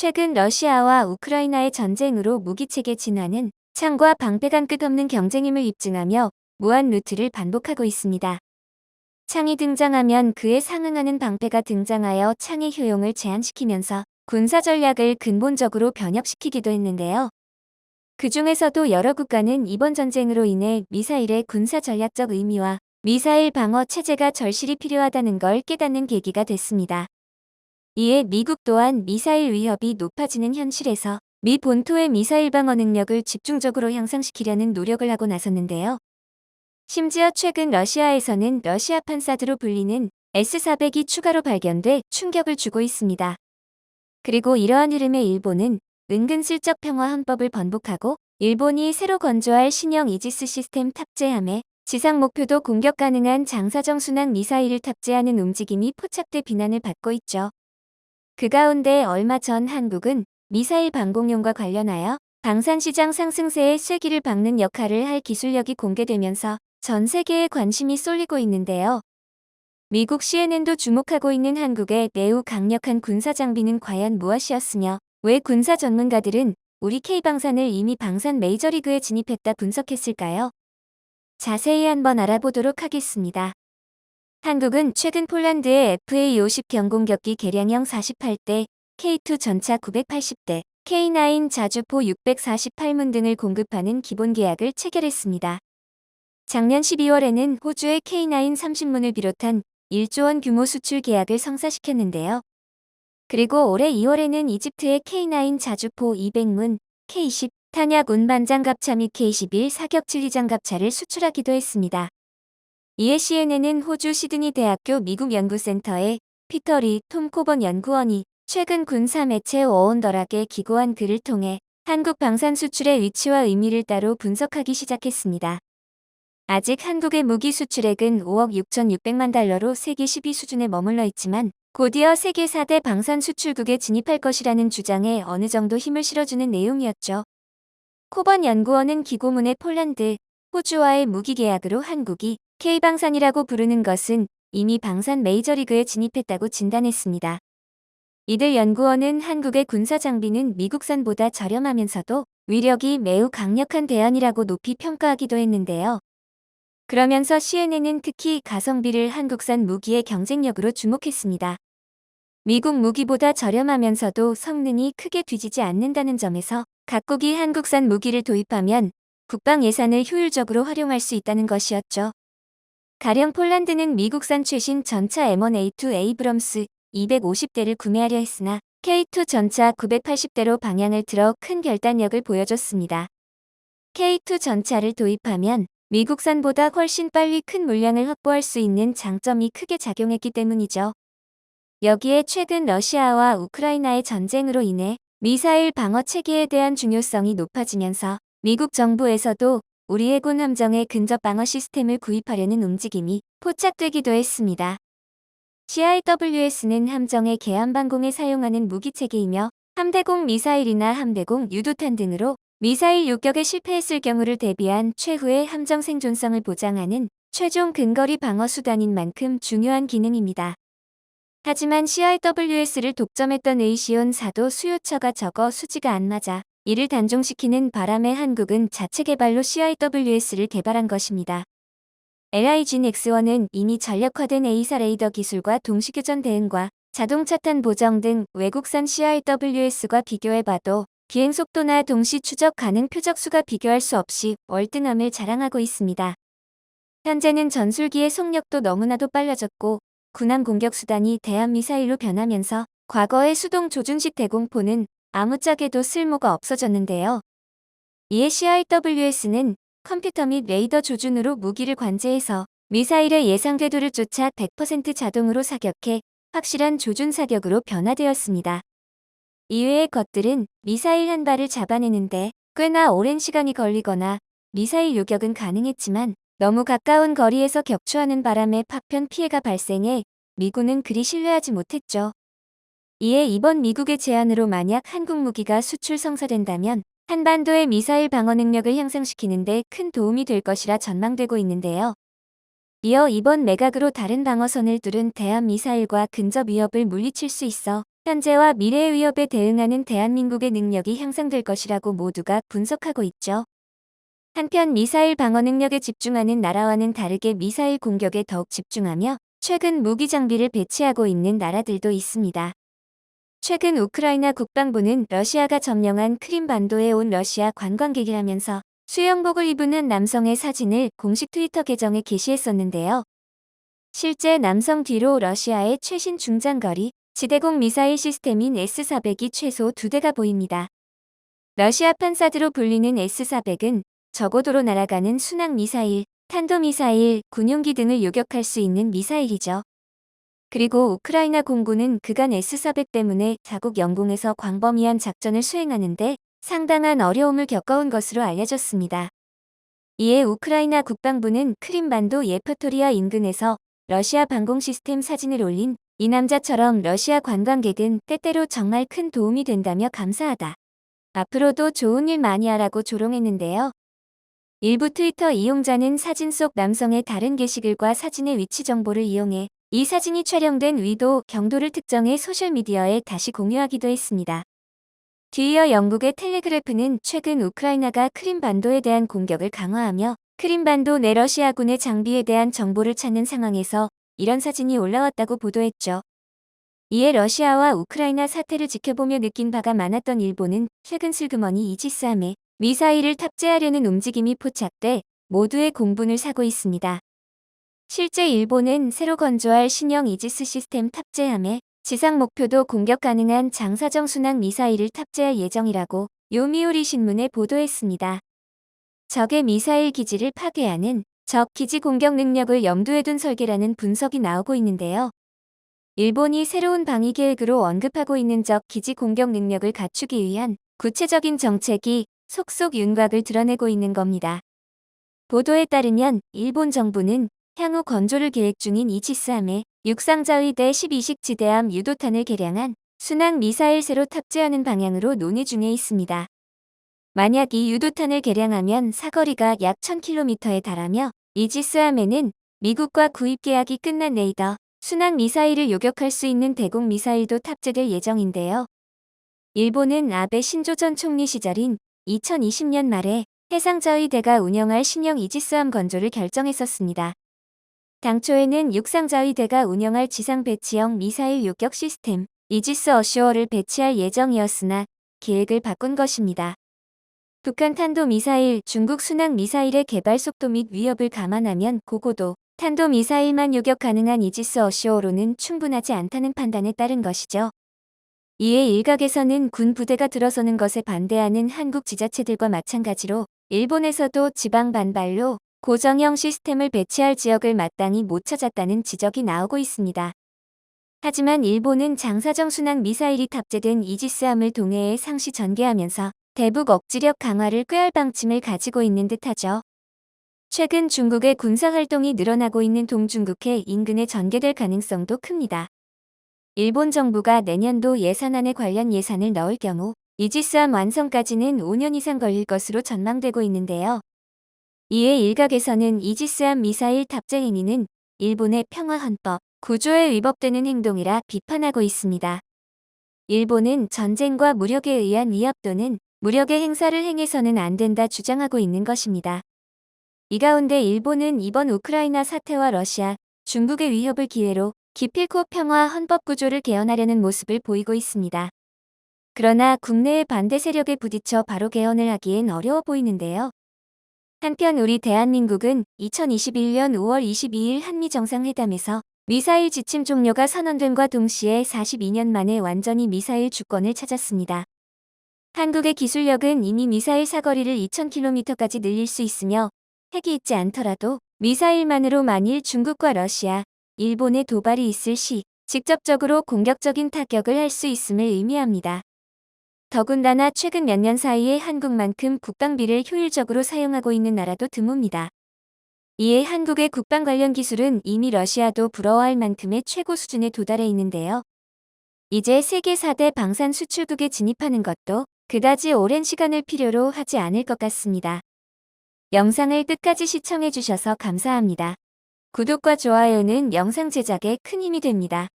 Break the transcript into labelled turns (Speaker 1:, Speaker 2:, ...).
Speaker 1: 최근 러시아와 우크라이나의 전쟁으로 무기체계 진화는 창과 방패 간 끝없는 경쟁임을 입증하며 무한 루트를 반복하고 있습니다. 창이 등장하면 그에 상응하는 방패가 등장하여 창의 효용을 제한시키면서 군사 전략을 근본적으로 변혁시키기도 했는데요. 그 중에서도 여러 국가는 이번 전쟁으로 인해 미사일의 군사 전략적 의미와 미사일 방어 체제가 절실히 필요하다는 걸 깨닫는 계기가 됐습니다. 이에 미국 또한 미사일 위협이 높아지는 현실에서 미 본토의 미사일 방어 능력을 집중적으로 향상시키려는 노력을 하고 나섰는데요. 심지어 최근 러시아에서는 러시아판 사드로 불리는 S-400이 추가로 발견돼 충격을 주고 있습니다. 그리고 이러한 흐름에 일본은 은근슬쩍 평화 헌법을 번복하고 일본이 새로 건조할 신형 이지스 시스템 탑재함에 지상 목표도 공격 가능한 장사정 순항 미사일을 탑재하는 움직임이 포착돼 비난을 받고 있죠. 그 가운데 얼마 전 한국은 미사일 방공용과 관련하여 방산시장 상승세에 쐐기를 박는 역할을 할 기술력이 공개되면서 전 세계에 관심이 쏠리고 있는데요. 미국 CNN도 주목하고 있는 한국의 매우 강력한 군사 장비는 과연 무엇이었으며 왜 군사 전문가들은 우리 K방산을 이미 방산 메이저리그에 진입했다 분석했을까요? 자세히 한번 알아보도록 하겠습니다. 한국은 최근 폴란드의 FA-50 경공격기 개량형 48대, K2 전차 980대, K9 자주포 648문 등을 공급하는 기본 계약을 체결했습니다. 작년 12월에는 호주의 K9 30문을 비롯한 1조 원 규모 수출 계약을 성사시켰는데요. 그리고 올해 2월에는 이집트의 K9 자주포 200문, K10 탄약 운반장갑차 및 K11 사격 지휘장갑차를 수출하기도 했습니다. 이에 CNN은 호주 시드니 대학교 미국 연구센터의 피터 리 톰 코번 연구원이 최근 군사 매체 어온더락에 기고한 글을 통해 한국 방산 수출의 위치와 의미를 따로 분석하기 시작했습니다. 아직 한국의 무기 수출액은 5억 6,600만 달러로 세계 10위 수준에 머물러 있지만 곧이어 세계 4대 방산 수출국에 진입할 것이라는 주장에 어느 정도 힘을 실어주는 내용이었죠. 코번 연구원은 기고문의 폴란드, 호주와의 무기 계약으로 한국이 K방산이라고 부르는 것은 이미 방산 메이저리그에 진입했다고 진단했습니다. 이들 연구원은 한국의 군사 장비는 미국산보다 저렴하면서도 위력이 매우 강력한 대안이라고 높이 평가하기도 했는데요. 그러면서 CNN은 특히 가성비를 한국산 무기의 경쟁력으로 주목했습니다. 미국 무기보다 저렴하면서도 성능이 크게 뒤지지 않는다는 점에서 각국이 한국산 무기를 도입하면 국방 예산을 효율적으로 활용할 수 있다는 것이었죠. 가령 폴란드는 미국산 최신 전차 M1A2 에이브럼스 250대를 구매하려 했으나 K2 전차 980대로 방향을 틀어 큰 결단력을 보여줬습니다. K2 전차를 도입하면 미국산보다 훨씬 빨리 큰 물량을 확보할 수 있는 장점이 크게 작용했기 때문이죠. 여기에 최근 러시아와 우크라이나의 전쟁으로 인해 미사일 방어 체계에 대한 중요성이 높아지면서 미국 정부에서도 우리 해군 함정의 근접 방어 시스템을 구입하려는 움직임이 포착되기도 했습니다. CIWS는 함정의 개함 방공에 사용하는 무기 체계이며 함대공 미사일이나 함대공 유도탄 등으로 미사일 요격에 실패했을 경우를 대비한 최후의 함정 생존성을 보장하는 최종 근거리 방어 수단인 만큼 중요한 기능입니다. 하지만 CIWS를 독점했던 에이시온사도 수요처가 적어 수지가 안 맞아 이를 단종시키는 바람에 한국은 자체 개발로 CIWS를 개발한 것입니다. LIGN-X1은 이미 전력화된 A사 레이더 기술과 동시교전 대응과 자동차탄 보정 등 외국산 CIWS과 비교해봐도 비행 속도나 동시 추적 가능 표적 수가 비교할 수 없이 월등함을 자랑하고 있습니다. 현재는 전술기의 속력도 너무나도 빨라졌고 군함 공격 수단이 대함 미사일로 변하면서 과거의 수동 조준식 대공포는 아무짝에도 쓸모가 없어졌는데요. 이에 CIWS는 컴퓨터 및 레이더 조준으로 무기를 관제해서 미사일의 예상 궤도를 쫓아 100% 자동으로 사격해 확실한 조준 사격으로 변화되었습니다. 이외의 것들은 미사일 한 발을 잡아내는데 꽤나 오랜 시간이 걸리거나 미사일 요격은 가능했지만 너무 가까운 거리에서 격추하는 바람에 파편 피해가 발생해 미군은 그리 신뢰하지 못했죠. 이에 이번 미국의 제안으로 만약 한국 무기가 수출 성사된다면 한반도의 미사일 방어 능력을 향상시키는 데 큰 도움이 될 것이라 전망되고 있는데요. 이어 이번 매각으로 다른 방어선을 뚫은 대한 미사일과 근접 위협을 물리칠 수 있어 현재와 미래의 위협에 대응하는 대한민국의 능력이 향상될 것이라고 모두가 분석하고 있죠. 한편 미사일 방어 능력에 집중하는 나라와는 다르게 미사일 공격에 더욱 집중하며 최근 무기 장비를 배치하고 있는 나라들도 있습니다. 최근 우크라이나 국방부는 러시아가 점령한 크림반도에 온 러시아 관광객이라면서 수영복을 입은 한 남성의 사진을 공식 트위터 계정에 게시했었는데요. 실제 남성 뒤로 러시아의 최신 중장거리 지대공 미사일 시스템인 S-400이 최소 두 대가 보입니다. 러시아 판 사드로 불리는 S-400은 저고도로 날아가는 순항 미사일, 탄도미사일, 군용기 등을 요격할 수 있는 미사일이죠. 그리고 우크라이나 공군은 그간 S-400 때문에 자국 영공에서 광범위한 작전을 수행하는데 상당한 어려움을 겪어온 것으로 알려졌습니다. 이에 우크라이나 국방부는 크림반도 예프토리아 인근에서 러시아 방공 시스템 사진을 올린 이 남자처럼 러시아 관광객은 때때로 정말 큰 도움이 된다며 감사하다. 앞으로도 좋은 일 많이 하라고 조롱했는데요. 일부 트위터 이용자는 사진 속 남성의 다른 게시글과 사진의 위치 정보를 이용해 이 사진이 촬영된 위도, 경도를 특정해 소셜미디어에 다시 공유하기도 했습니다. 뒤이어 영국의 텔레그래프는 최근 우크라이나가 크림반도에 대한 공격을 강화하며 크림반도 내 러시아군의 장비에 대한 정보를 찾는 상황에서 이런 사진이 올라왔다고 보도했죠. 이에 러시아와 우크라이나 사태를 지켜보며 느낀 바가 많았던 일본은 최근 슬그머니 이지스함에 미사일을 탑재하려는 움직임이 포착돼 모두의 공분을 사고 있습니다. 실제 일본은 새로 건조할 신형 이지스 시스템 탑재함에 지상 목표도 공격 가능한 장사정 순항 미사일을 탑재할 예정이라고 요미우리 신문에 보도했습니다. 적의 미사일 기지를 파괴하는 적 기지 공격 능력을 염두에 둔 설계라는 분석이 나오고 있는데요. 일본이 새로운 방위 계획으로 언급하고 있는 적 기지 공격 능력을 갖추기 위한 구체적인 정책이 속속 윤곽을 드러내고 있는 겁니다. 보도에 따르면 일본 정부는 향후 건조를 계획 중인 이치스함에 육상자위대 12식 지대함 유도탄을 개량한 순항 미사일 새로 탑재하는 방향으로 논의 중에 있습니다. 만약 이 유도탄을 개량하면 사거리가 약 1000km에 달하며 이지스함에는 미국과 구입 계약이 끝난 레이더, 순항 미사일을 요격할 수 있는 대공 미사일도 탑재될 예정인데요. 일본은 아베 신조 전 총리 시절인 2020년 말에 해상자위대가 운영할 신형 이지스함 건조를 결정했었습니다. 당초에는 육상자위대가 운영할 지상 배치형 미사일 요격 시스템 이지스 어쇼어를 배치할 예정이었으나 계획을 바꾼 것입니다. 북한 탄도미사일, 중국 순항 미사일의 개발 속도 및 위협을 감안하면 고고도 탄도미사일만 요격 가능한 이지스 어쇼어로는 충분하지 않다는 판단에 따른 것이죠. 이에 일각에서는 군 부대가 들어서는 것에 반대하는 한국 지자체들과 마찬가지로 일본에서도 지방 반발로 고정형 시스템을 배치할 지역을 마땅히 못 찾았다는 지적이 나오고 있습니다. 하지만 일본은 장사정 순항 미사일이 탑재된 이지스함을 동해에 상시 전개하면서 대북 억지력 강화를 꾀할 방침을 가지고 있는 듯하죠. 최근 중국의 군사활동이 늘어나고 있는 동중국해 인근에 전개될 가능성도 큽니다. 일본 정부가 내년도 예산안에 관련 예산을 넣을 경우 이지스함 완성까지는 5년 이상 걸릴 것으로 전망되고 있는데요. 이에 일각에서는 이지스함 미사일 탑재 행위는 일본의 평화헌법 구조에 위법되는 행동이라 비판하고 있습니다. 일본은 전쟁과 무력에 의한 위협 또는 무력의 행사를 행해서는 안 된다 주장하고 있는 것입니다. 이 가운데 일본은 이번 우크라이나 사태와 러시아, 중국의 위협을 기회로 기필코 평화 헌법 구조를 개헌하려는 모습을 보이고 있습니다. 그러나 국내의 반대 세력에 부딪혀 바로 개헌을 하기엔 어려워 보이는데요. 한편 우리 대한민국은 2021년 5월 22일 한미정상회담에서 미사일 지침 종료가 선언됨과 동시에 42년 만에 완전히 미사일 주권을 찾았습니다. 한국의 기술력은 이미 미사일 사거리를 2000km까지 늘릴 수 있으며 핵이 있지 않더라도 미사일만으로 만일 중국과 러시아, 일본의 도발이 있을 시 직접적으로 공격적인 타격을 할 수 있음을 의미합니다. 더군다나 최근 몇 년 사이에 한국만큼 국방비를 효율적으로 사용하고 있는 나라도 드뭅니다. 이에 한국의 국방 관련 기술은 이미 러시아도 부러워할 만큼의 최고 수준에 도달해 있는데요. 이제 세계 4대 방산 수출국에 진입하는 것도 그다지 오랜 시간을 필요로 하지 않을 것 같습니다. 영상을 끝까지 시청해주셔서 감사합니다. 구독과 좋아요는 영상 제작에 큰 힘이 됩니다.